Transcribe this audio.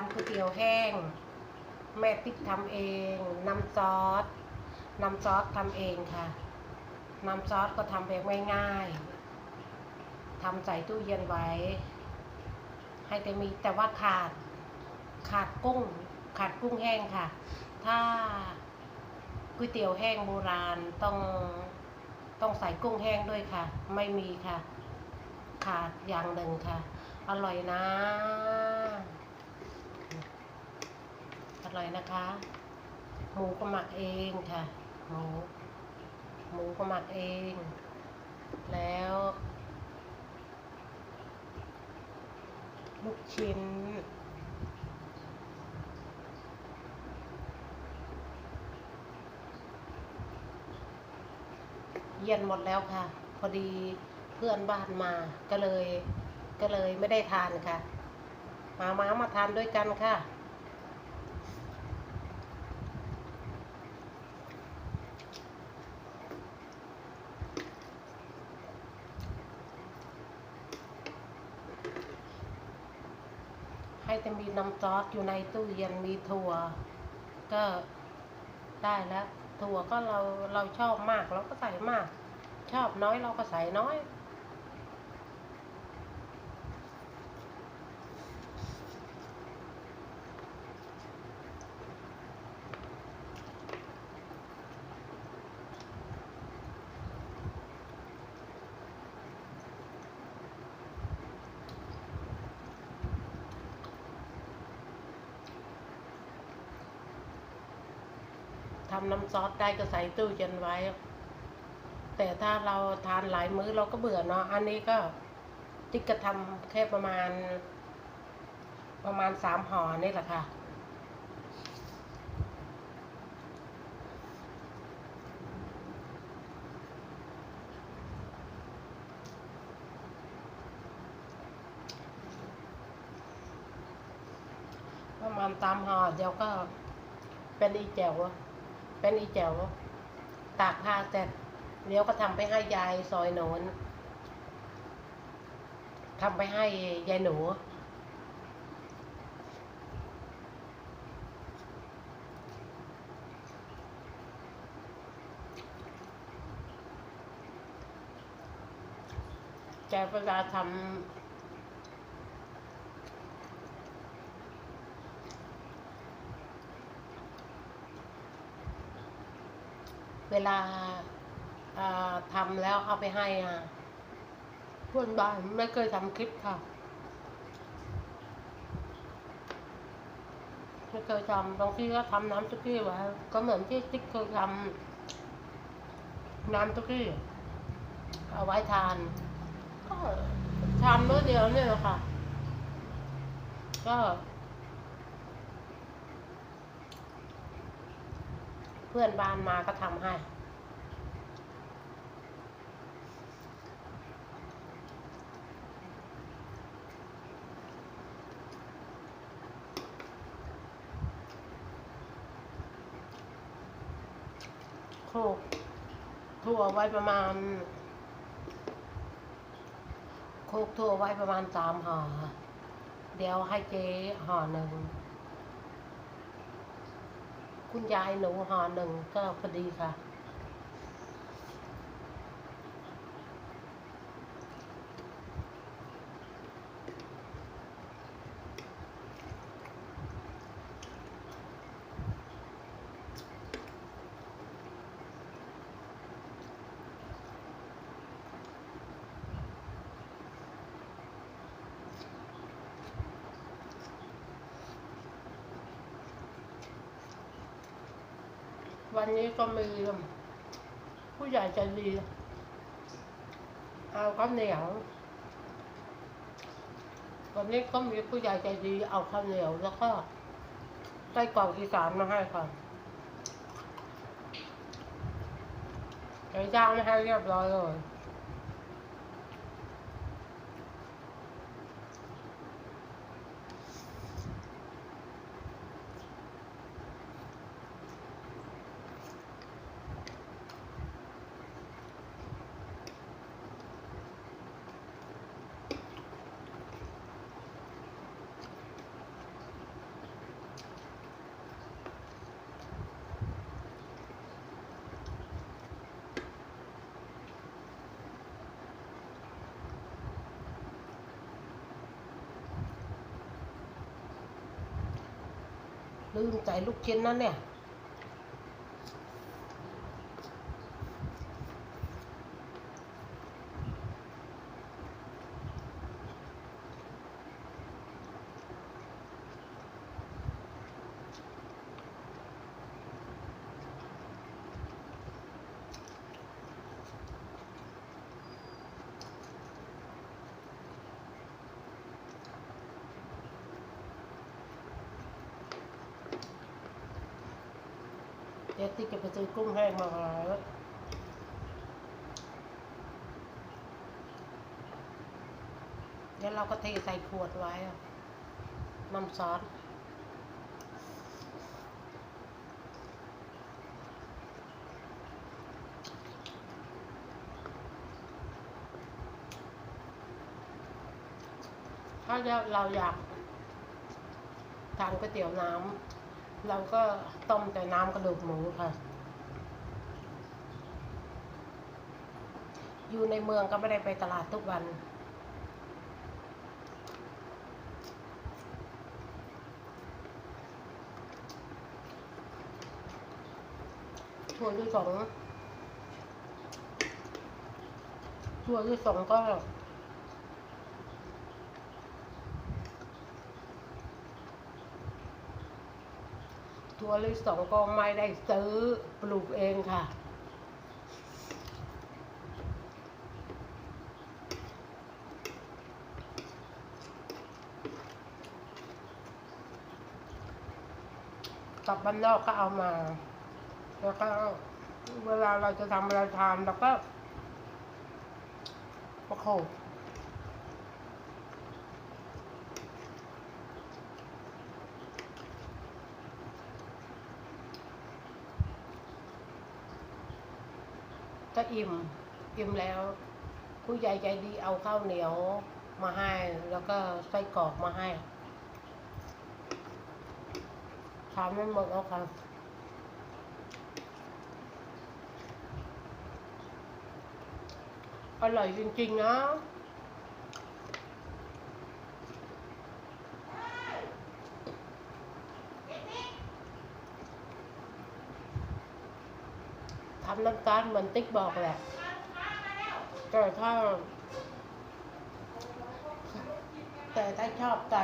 ำก๋วยเตี๋ยวแห้ง แม่ติ๊กทำเองน้ำซอสน้ำซอสทำเองค่ะน้ำซอสก็ทำแบบง่ายๆทำใส่ตู้เย็นไว้ ให้แต่มีแต่ว่าขาดขาดกุ้ง ขาดกุ้งแห้งค่ะ ถ้าก๋วยเตี๋ยวแห้งโบราณต้องต้องใส่กุ้งแห้งด้วยค่ะ ไม่มีค่ะ ขาดอย่างหนึ่งค่ะ อร่อยนะ อร่อยนะคะ หมูก็หมักเองค่ะ หมู หมูก็หมักเอง แล้ว ลูกชิ้นเย็นหมดแล้วค่ะ พอดีเพื่อนบ้านมาก็เลย ก็เลยไม่ได้ทานค่ะ มามามาทานด้วยกันค่ะ ให้จะมีน้ำซอสอยู่ในตู้เย็นมีถั่ว ก็ได้แล้ว ถั่วก็เราเราชอบมากเราก็ใส่มาก ชอบน้อยเราก็ใส่น้อย ทำน้ำซอสได้ก็ใส่ตู้เย็นไว้ แต่ถ้าเราทานหลายมื้อเราก็เบื่อเนาะอันนี้ก็ติ๊กก็ทำแค่ประมาณ ประมาณสามห่อนี่แหละค่ะประมาณตามห่อเดี๋ยวก็เป็นอีแจ๋ว เป็นอีแจ๋วตากผ้าเสร็จเดี๋ยวก็ทำไปให้ยายซอยโนนทำไปให้ยายหนู แกเวลาทำ เวลาทำแล้วเอาไปให้อะเพื่อนบ้านไม่เคยทำคลิปค่ะ ไม่เคยทำบางทีก็ทำน้ำซุกี้ไว้ก็เหมือนที่ติ๊กเคยทำน้ำซุกี้เอาไว้ทาน ก็ทำมื้อเดียวเนี่ยค่ะ ก็ เพื่อนบ้านมาก็ทำให้ โคกถั่วไว้ประมาณ โคกถั่วไว้ประมาณสามห่อ เดี๋ยวให้เจ๊ห่อหนึ่ง คุณยายหนูหอหนึ่งก็พอดีค่ะ วันนี้ก็มีผู้ใหญ่ใจดี เอาข้าวเหนียว วันนี้ก็มีผู้ใหญ่ใจดี เอาข้าวเหนียวแล้วก็ไส้กรอกอีสานมาให้ค่ะไก่ย่างมาให้เรียบร้อยเลย ลืมใส่ลูกชิ้นนั่นเนี่ย เดี๋ยวติ๊กจะไปซื้อกุ้งแห้งมาแล้วเดี๋ยวเราก็เทใส่ขวดไว้น้ำซอสถ้าเราอยากทานก๋วยเตี๋ยวน้ำ เราก็ต้มแต่น้ำกระดูกหมูค่ะ อยู่ในเมืองก็ไม่ได้ไปตลาดทุกวัน ถั่วที่สองถั่วที่สองก็ ถั่วลิสงก็ไม่ได้ซื้อปลูกเองค่ะ กลับบ้านนอกก็เอามา แล้วก็เวลาเราจะทำอะไรทานเราก็ประโขบ ก็อิ่มอิ่มแล้ว ผู้ใหญ่ใจดีเอาข้าวเหนียวมาให้ แล้วก็ไส้กรอกมาให้ทานไม่หมดแล้วค่ะอร่อยจริงๆนะ น้ำตาลเหมือนติ๊กบอกแหละแต่ถ้าแต่ถ้าชอบใจ